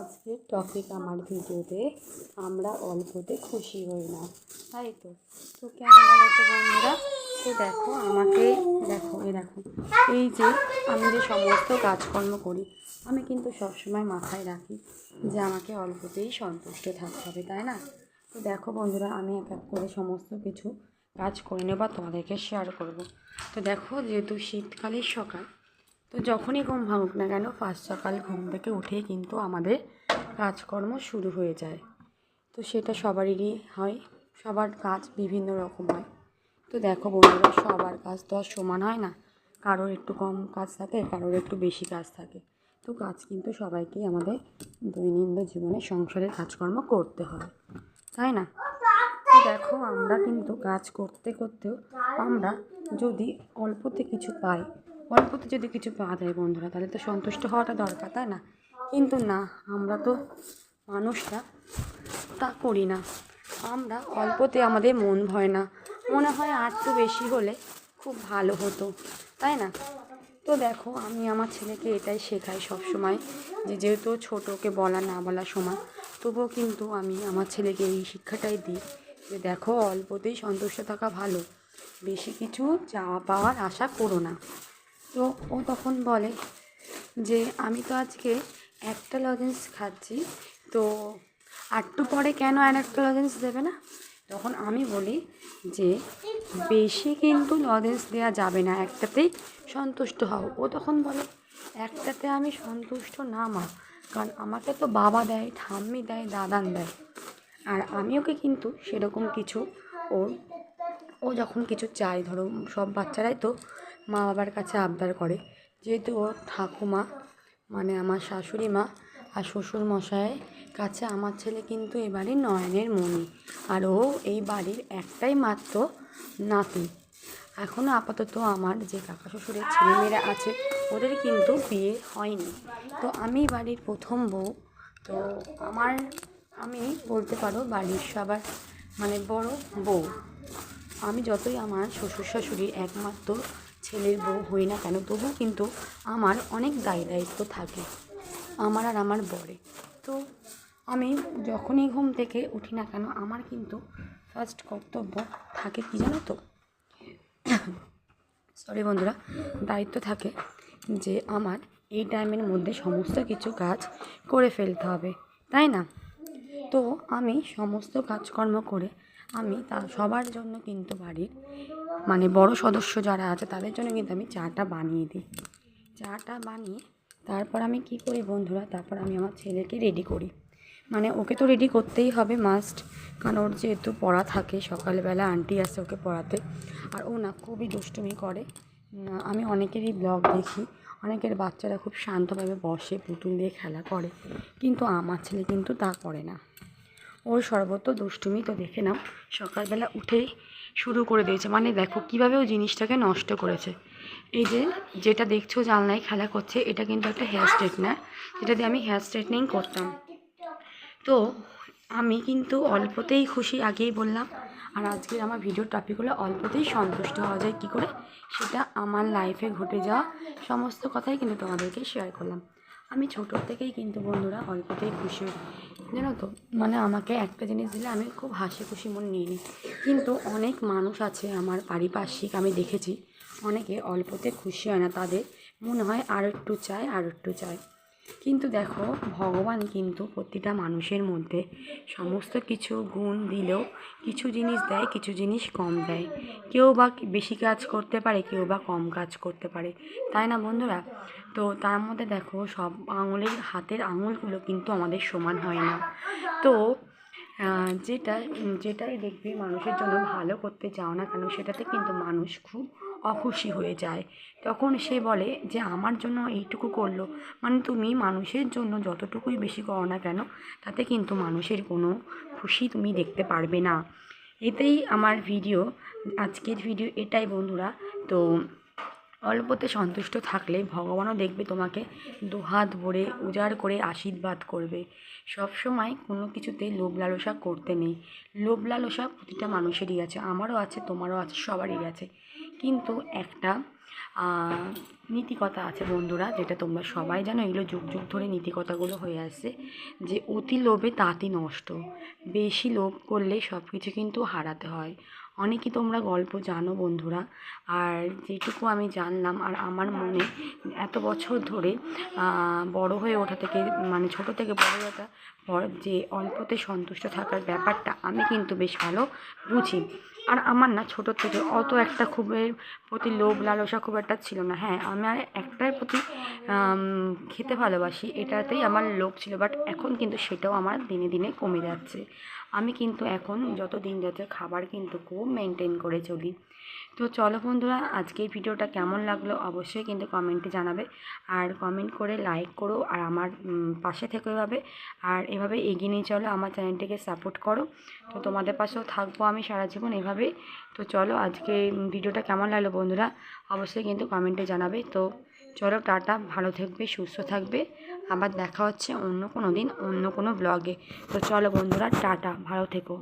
আজকের টপিক আমার ভিডিওতে আমরা অল্পতে খুশি হই না, তাই তো? তো কেন বলো তো বন্ধুরা? তো দেখো, আমাকে দেখো এই দেখো, এই যে আমি যে সমস্ত কাজকর্ম করি, আমি কিন্তু সবসময় মাথায় রাখি যে আমাকে অল্পতেই সন্তুষ্ট থাকতে হবে, তাই না? তো দেখো বন্ধুরা, আমি এক এক করে সমস্ত কিছু কাজ করে নেব আর তোমাদেরকে শেয়ার করব। তো দেখো, যেহেতু শীতকালের সকাল তো যখনই ঘুম ভাঙুক না কেন, ফার্স্ট সকাল ঘুম থেকে উঠেই কিন্তু আমাদের কাজকর্ম শুরু হয়ে যায়। তো সেটা সবারই হয়, সবার কাজ বিভিন্ন রকম হয়। তো দেখো বন্ধুরা, সবার কাজ তো আর সমান হয় না। কারোর একটু কম কাজ থাকে, কারোর একটু বেশি কাজ থাকে। তো কাজ কিন্তু সবাইকেই আমাদের দৈনন্দিন জীবনে সংসারের কাজকর্ম করতে হয়, তাই না? তো দেখো আমরা কিন্তু কাজ করতে, করতেও আমরা যদি অল্পতে কিছু পাই অল্পতে যদি কিছু পাওয়া যায় বন্ধুরা, তাহলে তো সন্তুষ্ট হওয়াটা দরকার, তাই না? কিন্তু না, আমরা তো মানুষরা তা করি না। আমরা অল্পতে আমাদের মন ভয় না। মনে হয় আর একটু বেশি হলে খুব ভালো হতো, তাই না? তো দেখো, আমি আমার ছেলেকে এটাই শেখাই সব সময় যে যেহেতু ছোটোকে বলা না বলা সময় তবুও কিন্তু আমি আমার ছেলেকে এই শিক্ষাটাই দিই যে দেখো, অল্পতেই সন্তুষ্ট থাকা ভালো। বেশি কিছু চাওয়া পাওয়ার আশা করো না। তো ও তখন বলে যে, আমি তো আজকে একটা লজেন্স খাচ্ছি, তো আটটু পরে কেন আর একটা লজেন্স দেবে না? তখন আমি বলি যে, বেশি কিন্তু লজেন্স দেওয়া যাবে না, একটাতেই সন্তুষ্ট হও। ও তখন বলে, একটাতে আমি সন্তুষ্ট না মা, কারণ আমাকে তো বাবা দেয়, ঠাম্মি দেয়, দাদান দেয়। আর আমি ওকে কিন্তু সেরকম কিছু, ওর, ও যখন কিছু চায়, ধরো সব বাচ্চারাই তো মা বাবার কাছে আবদার করে, যেহেতু ওর ঠাকুমা মানে আমার শাশুড়ি মা আর শ্বশুর মশাইয়ের কাছে আমার ছেলে কিন্তু এ বাড়ির নয়নের মনি আর ও এই বাড়ির একটাই মাত্র নাতি। এখনও আপাতত আমার যে কাকা শ্বশুরের ছেলেমেয়েরা আছে, ওদের কিন্তু বিয়ে হয়নি। তো আমি বাড়ির প্রথম বউ, তো আমার, আমি বলতে পারো বাড়ির সবার মানে বড় বউ। আমি যতই আমার শ্বশুর শাশুড়ি একমাত্র ছেলের বউ হই না কেন, তবুও কিন্তু আমার অনেক দায় দায়িত্ব থাকে, আমার আর আমার বরে। তো আমি যখনই ঘুম থেকে উঠি না কেন, আমার কিন্তু ফার্স্ট কর্তব্য থাকে কি জানো তো? সরি বন্ধুরা, দায়িত্ব থাকে যে আমার এই টাইমের মধ্যে সমস্ত কিছু কাজ করে ফেলতে হবে, তাই না? তো আমি সমস্ত কাজকর্ম করে আমি তা সবার জন্য কিন্তু বাড়ির মানে বড় সদস্য যারা আছে তাদের জন্য কিন্তু আমি চাটা বানিয়ে দিই। চাটা বানিয়ে তারপর আমি কি করি বন্ধুরা? তারপর আমি আমার ছেলেকে রেডি করি। মানে ওকে তো রেডি করতেই হবে মাস্ট কারণ ওর যেহেতু পড়া থাকে, সকালবেলা আন্টি আসে ওকে পড়াতে। আর ও না খুবই দুষ্টুমি করে। আমি অনেকেরই ব্লগ দেখি। অনেকের বাচ্চারা খুব শান্তভাবে বসে পুতুল দিয়ে খেলা করে। কিন্তু আমার ছেলে কিন্তু তা করে না। ওর সর্বত্র দুষ্টুমি, তো দেখে নাও। সকালবেলা উঠেই শুরু করে দিয়েছে। মানে দেখো কীভাবে ও জিনিসটাকে নষ্ট করেছে। এই যে যেটা দেখছ জানলায় খেলা করছে, এটা কিন্তু একটা হেয়ার স্ট্রেটনার যেটা দিয়ে আমি হেয়ার স্ট্রেটনিং করতাম। তো আমি কিন্তু অল্পতেই খুশি, আগেই বললাম। আর আজকের আমার ভিডিওর টপিক অল্পতেই সন্তুষ্ট হওয়া যায় কী করে? সেটা আমার লাইফে ঘটে যাওয়া সমস্ত কথাই কিন্তু তোমাদেরকে শেয়ার করলাম। আমি ছোটোর থেকেই কিন্তু বন্ধুরা অল্পতেই খুশি হই। জানো তো? মানে আমাকে একটা জিনিস দিলে আমি খুব হাসি খুশি মনে নিয়ে নিই। কিন্তু অনেক মানুষ আছে আমার পারিপার্শ্বিক, আমি দেখেছি, অনেকে অল্পতে খুশি হয় না, তাদের মনে হয় আর একটু চায়, আর একটু চায়। কিন্তু দেখো, ভগবান কিন্তু প্রতিটা মানুষের মধ্যে সমস্ত কিছু গুণ দিলেও কিছু জিনিস দেয়, কিছু জিনিস কম দেয়। কেউ বা বেশি কাজ করতে পারে, কেউ বা কম কাজ করতে পারে। তাই না বন্ধুরা? তো তার মধ্যে দেখো, সব আঙুলের, হাতের আঙুলগুলো কিন্তু আমাদের সমান হয় না। তো যেটা, যেটাই দেখবে মানুষের জন্য ভালো করতে চাও না কেন, সেটাতে কিন্তু মানুষ খুব অখুশি হয়ে যায়। তখন সে বলে যে, আমার জন্য এইটুকু করল। মানে তুমি মানুষের জন্য যতটুকুই বেশি করো না কেন, তাতে কিন্তু মানুষের কোনো খুশি তুমি দেখতে পারবে না। এতেই আমার ভিডিও, আজকের ভিডিও এটাই বন্ধুরা। তো অল্পতে সন্তুষ্ট থাকলে ভগবানও দেখবে তোমাকে দুহাত ভরে উজাড় করে আশীর্বাদ করবে। সব সময় কোনো কিছুতে লোভ লালসা করতে নেই। লোভ লালসা প্রতিটা মানুষেরই আছে। আমারও আছে, তোমারও আছে, সবারই আছে। কিন্তু একটা নীতিকথা আছে বন্ধুরা, যেটা তোমরা সবাই জানো, এগুলো যুগ যুগ ধরে নীতিকথাগুলো হয়ে আসছে, যে অতি লোভে তাঁতি নষ্ট, বেশি লোভ করলে সব কিছু কিন্তু হারাতে হয়। অনেকই তোমরা গল্প জানো বন্ধুরা, আর যেটুকু আমি জানলাম, আর আমার মনে এত বছর ধরে বড় হয়ে ওঠা থেকে মানে ছোট থেকে বড় ওঠা যে অল্পতে সন্তুষ্ট থাকার ব্যাপারটা আমি কিন্তু বেশ ভালো বুঝি। আর আমার না ছোটো থেকে অত একটা খুবের প্রতি লোভ লালসা খুব একটা ছিল না। হ্যাঁ আমার একটার প্রতি খেতে ভালোবাসি, এটাতেই আমার লোভ ছিল বাট এখন কিন্তু সেটাও আমার দিনে দিনে কমে যাচ্ছে। আমি কিন্তু এখন যত দিন যাচ্ছে খাবার কিন্তু খুব মেনটেন করে চলি। তো চলো বন্ধুরা, আজকে এই ভিডিওটা কেমন লাগল অবশ্যই কিন্তু কমেন্টে জানাবে। আর কমেন্ট করে লাইক করো, আর আমার পাশে থেকো হবে আর এভাবে এগিয়ে নিয়ে চলো, আমার চ্যানেলটিকে সাপোর্ট করো। তো তোমাদের পাশেও থাকব আমি সারা জীবন এভাবে। তো চলো আজকে ভিডিওটা কেমন লাগল বন্ধুরা, অবশ্যই কিন্তু কমেন্টে জানাবে। তো চলো টাটা, ভালো থাকবে, সুস্থ থাকবে। আবার দেখা হচ্ছে অন্য কোনো দিন, অন্য কোনো ব্লগে তো চলো বন্ধুরা, টাটা, ভালো থেকো।